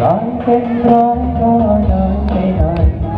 ร้ายเป็นร้ายก็ได้ไม่ได้